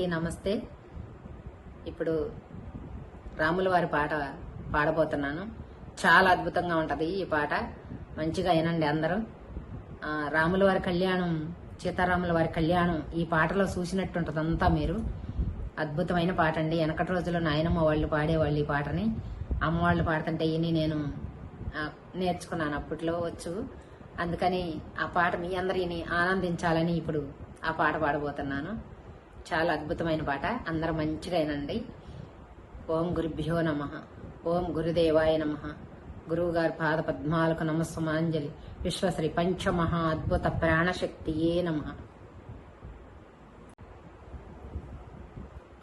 నమస్తే. ఇప్పుడు రాముల వారి పాట పాడబోతున్నాను. చాలా అద్భుతంగా ఉంటది ఈ పాట. మంచిగా వినండి అందరూ. రాముల వారి కళ్యాణం సీతారాముల వారి కళ్యాణం ఈ పాటలో చూసినట్టు ఉంటుంది అంతా మీరు. అద్భుతమైన పాట అండి. వెనకటి రోజుల్లో నాయనమ్మ వాళ్ళు పాడేవాళ్ళు ఈ పాటని. అమ్మ వాళ్ళు పాడుతుంటే ఇని నేను నేర్చుకున్నాను అప్పట్లో వచ్చు. అందుకని ఆ పాట మీ అందరిని ఆనందించాలని ఇప్పుడు ఆ పాట పాడబోతున్నాను. చాలా అద్భుతమైన పాట. అందరు మంచిగానండి ఓం గురుభ్యో నమ. ఓం గురుదేవాయ నమ. గురువు గారి పాద పద్మాలకు నమస్సుమాంజలి. విశ్వశ్రీ పంచమహా అద్భుత ప్రాణశక్తియే నమ.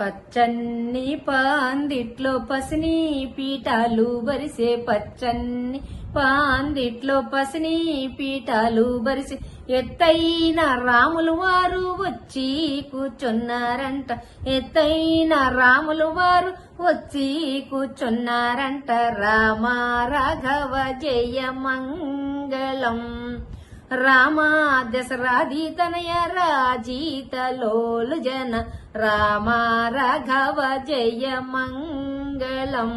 పచ్చన్ని పాందిట్లో పసిని పీఠాలు బరిసే పచ్చన్ని పాందిట్లో పసిని పీఠాలు బరిసే ఎత్తైన రాములు వారు వచ్చి కూర్చున్నారంట. ఎత్తైన రాములు వారు వచ్చి కూర్చున్నారంట. రామ రాఘవ జయ మంగళం. రామా దశరాధి తనయ రాజీతలోలు జన రామ రాఘవ జయ మంగళం.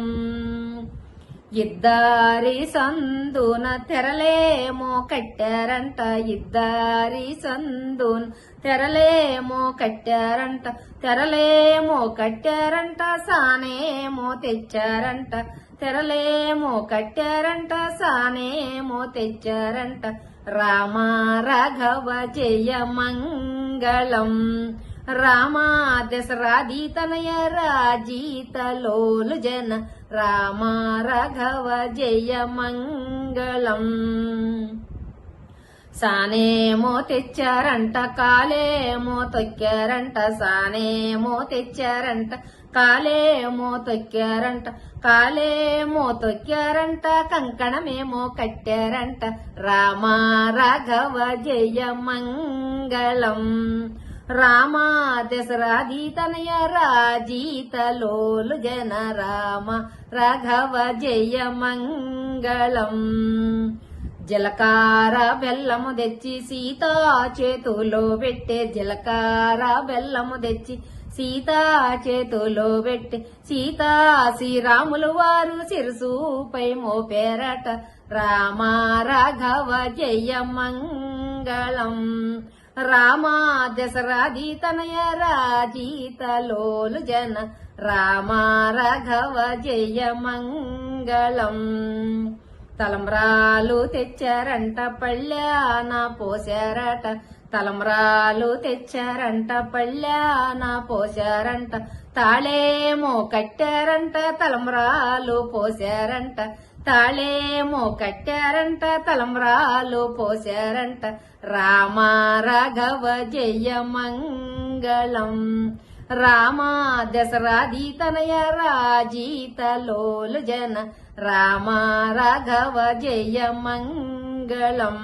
ఇద్దరి సందున తెరలేమో కట్టారంట ఇద్దరి సందున తెరలేమో కట్టారంట తెరలేమో కట్టారంట సానేమో తెచ్చారంట. తెరలేమో కట్టారంట సానేమో తెచ్చారంట. రామ రాఘవ జయ మంగళం. రామ దశరాధి తనయ రాజీతలోలు జన రామ రాఘవ జయ మంగళం. సానేమో తెచ్చారంట కాలేమో తొక్కారంట సానేమో తెచ్చారంట కాలేమో తొక్కారంట కాలేమో తొక్కారంట కంకణమేమో కట్టారంట. రామ రాఘవ జయ మంగళం రామా దశరాధి రాజీతలోలు జన రామ రాఘవ జయ మంగళం జలకార బెల్లము తెచ్చి సీతా చేతులో పెట్టే జలకార బెల్లము తెచ్చి సీతా చేతులో పెట్టి. సీతా శ్రీరాములు వారు శిరసుపై మోపేరట రామ రాఘవ జయ మంగళం. రామా దశరాధి తనయ రాజీతలోలు జన రామ రాఘవ జయ మంగళం. తలంబ్రాలు తెచ్చారంట పళ్ళాన పోసారట తలంబ్రాలు తెచ్చారంట పళ్ళాన పోసారంట తాళేమో కట్టారంట తలంబ్రాలు పోసారంట తాళేమో కట్టారంట తలంబ్రాలు పోసారంట రామ రాఘవ జయ మంగళం. రామా దశరాధి తనయ రాజీతలోలు జన రామ రాఘవ జయ మంగళం.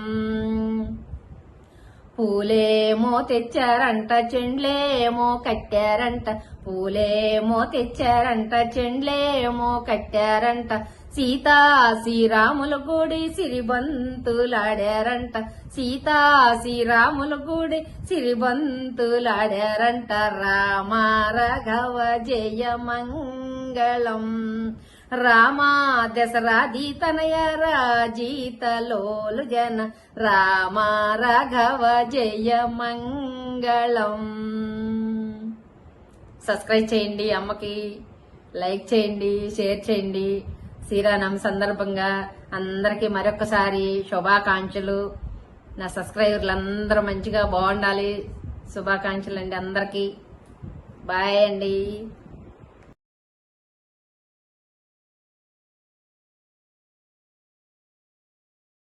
పూలేమో తెచ్చారంట చెండ్లేమో కట్టారంట పూలేమో తెచ్చారంట చెండ్లేమో కట్టారంట సీతా శ్రీరాముల గుడి సిరిబంతులాడారంట. సీతా శ్రీరాముల గుడి సిరిబంతులాడారంట. రామ రాఘవ జయ మంగళం. రామా దశరాధి తనయ రాజీతలోలు జన. రామ రాఘవ జయ మంగళం. సబ్స్క్రైబ్ చేయండి అమ్మకి లైక్ చేయండి షేర్ చేయండి. శ్రీరామ సందర్భంగా అందరికీ మరొకసారి శుభాకాంక్షలు. నా సబ్స్క్రైబర్లు అందరూ మంచిగా బాగుండాలి. శుభాకాంక్షలు అండి అందరికీ. బాయ్ అండి.